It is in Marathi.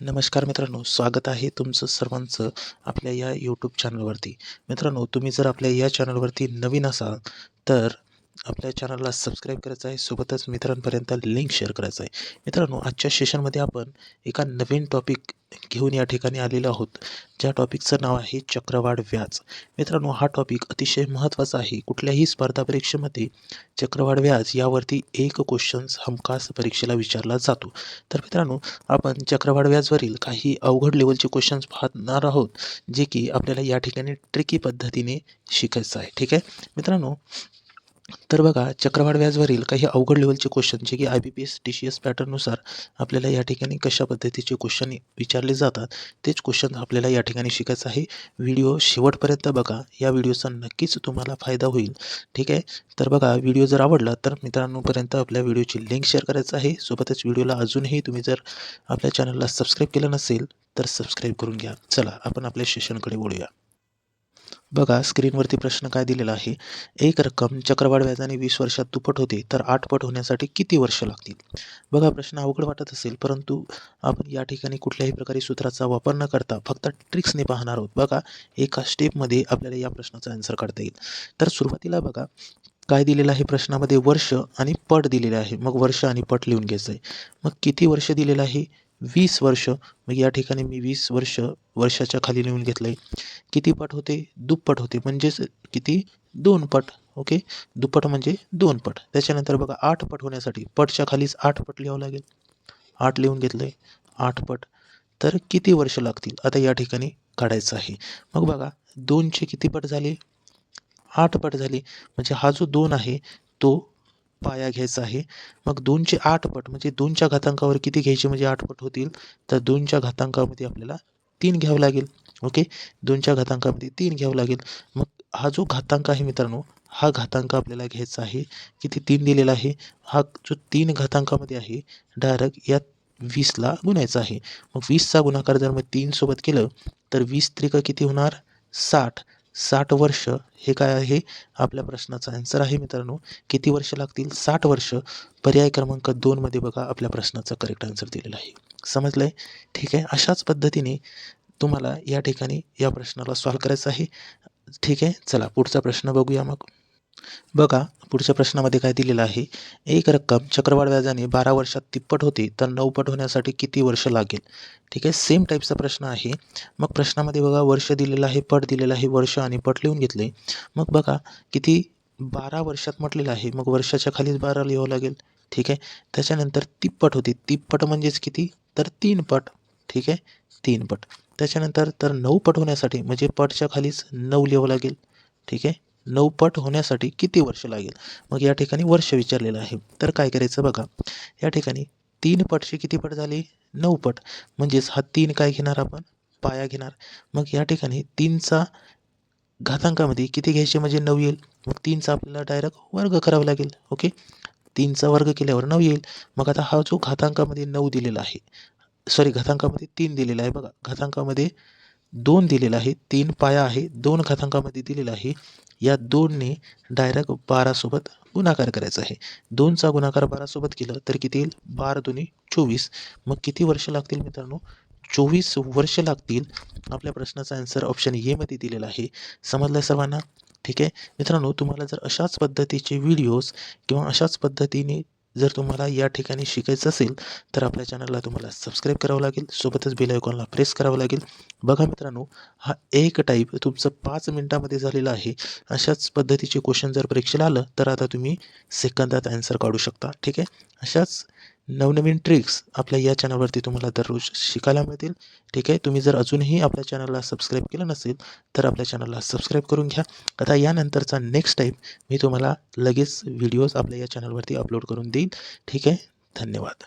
नमस्कार मित्रांनो स्वागत आहे तुमचं सर्वांचं आपल्या या यूट्यूब चॅनलवरती मित्रांनो तुम्ही जर आपल्या या चॅनलवरती नवीन असाल तर आपल्या चॅनलला सबस्क्राईब करायचं आहे. सोबतच मित्रांपर्यंत लिंक शेअर करायचं आहे. मित्रांनो आजच्या सेशनमध्ये आपण एका नवीन टॉपिक घेऊन या ठिकाणी आलेलो आहोत. ज्या टॉपिकचं नाव आहे चक्रवाढ व्याज. मित्रांनो हा टॉपिक अतिशय महत्त्वाचा आहे. कुठल्याही स्पर्धा परीक्षेमध्ये चक्रवाढ व्याज यावरती एक क्वेश्चन्स हमखास परीक्षेला विचारला जातो. तर मित्रांनो आपण चक्रवाढ व्याजवरील काही अवघड लेवलचे क्वेश्चन्स पाहणार आहोत जे की आपल्याला या ठिकाणी ट्रिकी पद्धतीने शिकायचं आहे. ठीक आहे? मित्रांनो तर बघा चक्रवाढ व्याजवरील काही अवघड लेवलचे क्वेश्चन जे की I B P S T C S पॅटर्ननुसार आपल्याला या ठिकाणी कशा पद्धतीचे क्वेश्चन विचारले जातात तेच क्वेश्चन आपल्याला या ठिकाणी शिकायचं आहे. व्हिडिओ शेवटपर्यंत बघा. या व्हिडिओचा नक्कीच तुम्हाला फायदा होईल. ठीक आहे? तर बघा व्हिडिओ जर आवडला तर मित्रांनोपर्यंत आपल्या व्हिडिओची लिंक शेअर करायचं आहे. सोबतच व्हिडिओला अजूनही तुम्ही जर आपल्या चॅनलला सबस्क्राईब केलं नसेल तर सबस्क्राईब करून घ्या. चला आपण आपल्या सेशनकडे बोलूया बघा स्क्रीनवरती प्रश्न काय दिलेला आहे? एक रक्कम चक्रवाढ व्याजाने वीस वर्षात दुप्पट होते तर आठ पट होण्यासाठी किती वर्ष लागतील? बघा प्रश्न अवघड वाटत असेल परंतु आपण या ठिकाणी कुठल्याही प्रकारे सूत्राचा वापर न करता फक्त ट्रिक्सने पाहणार आहोत. बघा एका स्टेपमध्ये आपल्याला या प्रश्नाचा आन्सर काढता येईल. तर सुरुवातीला बघा काय दिलेलं आहे प्रश्नामध्ये? वर्ष आणि पट दिलेलं आहे. मग वर्ष आणि पट लिहून घ्यायचं आहे मग किती वर्ष दिलेलं आहे? वीस वर्ष मग या ठिकाणी मी वीस वर्ष वर्षाच्या खाली लिहून घेतलं आहे किती पट होते? दुप्पट होते. म्हणजेच किती? दोन पट. ओके? दुप्पट म्हणजे दोन पट. त्याच्यानंतर बघा आठ पट होण्यासाठी पटच्या खालीच आठ पट लिहावं लागेल. आठ लिहून घेतलं आहे आठ पट. तर किती वर्ष लागतील? आता या ठिकाणी काढायचं आहे. मग बघा दोनचे किती पट झाले? आठ पट झाले. म्हणजे हा जो दोन आहे तो पाया घ्यायचा आहे. मग दोनचे आठ पट म्हणजे दोनच्या घातांकावर किती घ्यायचे म्हणजे आठ पट होतील? तर दोनच्या घातांकामध्ये आपल्याला तीन घ्यावं लागेल. ओके? दोनच्या घातांकामध्ये तीन घ्यावं लागेल. मग हा जो घातांक आहे मित्रांनो हा घातांक आपल्याला घ्यायचा आहे. किती? तीन दिलेला आहे. हा जो तीन घातांकामध्ये आहे डायरेक्ट या वीसला गुणायचा आहे. मग वीसचा गुणाकार जर मग तीनसोबत केलं तर वीस त्रिक किती होणार? साठ. साठ वर्ष हे काय आहे? आपल्या प्रश्नाचा आन्सर आहे मित्रांनो. किती वर्ष लागतील? साठ वर्ष. पर्याय क्रमांक दोनमध्ये बघा आपल्या प्रश्नाचा करेक्ट आन्सर दिलेला आहे. समजलं आहे ठीक आहे. अशाच पद्धतीने तुम्हाला या ठिकाणी या प्रश्नाला सॉल्व करायचं आहे. ठीक आहे? चला पुढचा प्रश्न बघूया मग. बघा पुढच्या प्रश्नामध्ये काय दिलेलं आहे? एक रक्कम चक्रवाढ व्याजाने बारा वर्षात तिप्पट होते तर नऊपट होण्यासाठी किती वर्ष लागेल? ठीक आहे सेम टाईपचा प्रश्न आहे. मग प्रश्नामध्ये बघा वर्ष दिलेलं आहे पट दिलेलं आहे वर्ष आणि पट लिहून घेतले. मग बघा किती बारा वर्षात म्हटलेलं आहे मग वर्षाच्या खालीच बारा लिहावं लागेल. ठीक आहे त्याच्यानंतर तिप्पट होती. तिप्पट म्हणजेच किती? तर तीन पट. ठीक आहे तीन पट. त्याच्यानंतर तर नऊ पट होण्यासाठी म्हणजे पटच्या खालीच नऊ लिहावं लागेल. ठीक आहे नऊ पट होण्यासाठी किती वर्ष लागेल? मग या ठिकाणी वर्ष विचारलेलं आहे. तर काय करायचं बघा. या ठिकाणी तीन पटशी किती पट झाली? नऊ पट. म्हणजेच हा तीन काय घेणार आपण? पाया घेणार. मग या ठिकाणी तीनचा घातांकामध्ये किती घ्यायचे? म्हणजे नऊ येईल. मग तीनचा आपल्याला डायरेक्ट वर्ग करावा लागेल. ओके तीनचा वर्ग केल्यावर नऊ येईल. मग आता हा जो घातांकामध्ये नऊ दिलेला आहे सॉरी घातांकामध्ये तीन दिलेला आहे बघा. घातांकामध्ये दोन दिलेला आहे तीन पाया आहे. दोन घातांकामध्ये दिलेला आहे. या दोनने डायरेक्ट बारासोबत गुणाकार करायचा आहे. दोनचा गुणाकार बारासोबत केलं तर किती येईल? बारा दोन्ही चोवीस. मग किती वर्ष लागतील मित्रांनो? चोवीस वर्ष लागतील. आपल्या प्रश्नाचा आन्सर ऑप्शन एमध्ये दिलेला आहे. समजलं सर्वांना? ठीक आहे? मित्रांनो तुम्हाला जर अशाच पद्धतीचे व्हिडिओज किंवा अशाच पद्धतीने जर तुम्हाला या ठिकाणी शिकायचं असेल तर आपल्या चॅनलला तुम्हाला सबस्क्राईब करावं लागेल. सोबतच बेल आयकॉनला प्रेस करावं लागेल. बघा मित्रांनो हा एक टाईप तुमचं पाच मिनटामध्ये झालेलं आहे. अशाच पद्धतीचे क्वेश्चन जर परीक्षेला आलं तर आता तुम्ही सेकंदात आन्सर काढू शकता. ठीक आहे? अशाच नवनवीन ट्रिक्स आपल्या या चॅनलवरती तुम्हाला दररोज शिकायला मिळतील. ठीक आहे? तुम्ही जर अजूनही आपल्या चॅनलला सबस्क्राईब केलं नसेल तर आपल्या चॅनलला सबस्क्राईब करून घ्या. आता यानंतरचा नेक्स्ट टाईप मी तुम्हाला लगेच व्हिडिओज आपल्या या चॅनलवरती अपलोड करून देईन. ठीक आहे? धन्यवाद.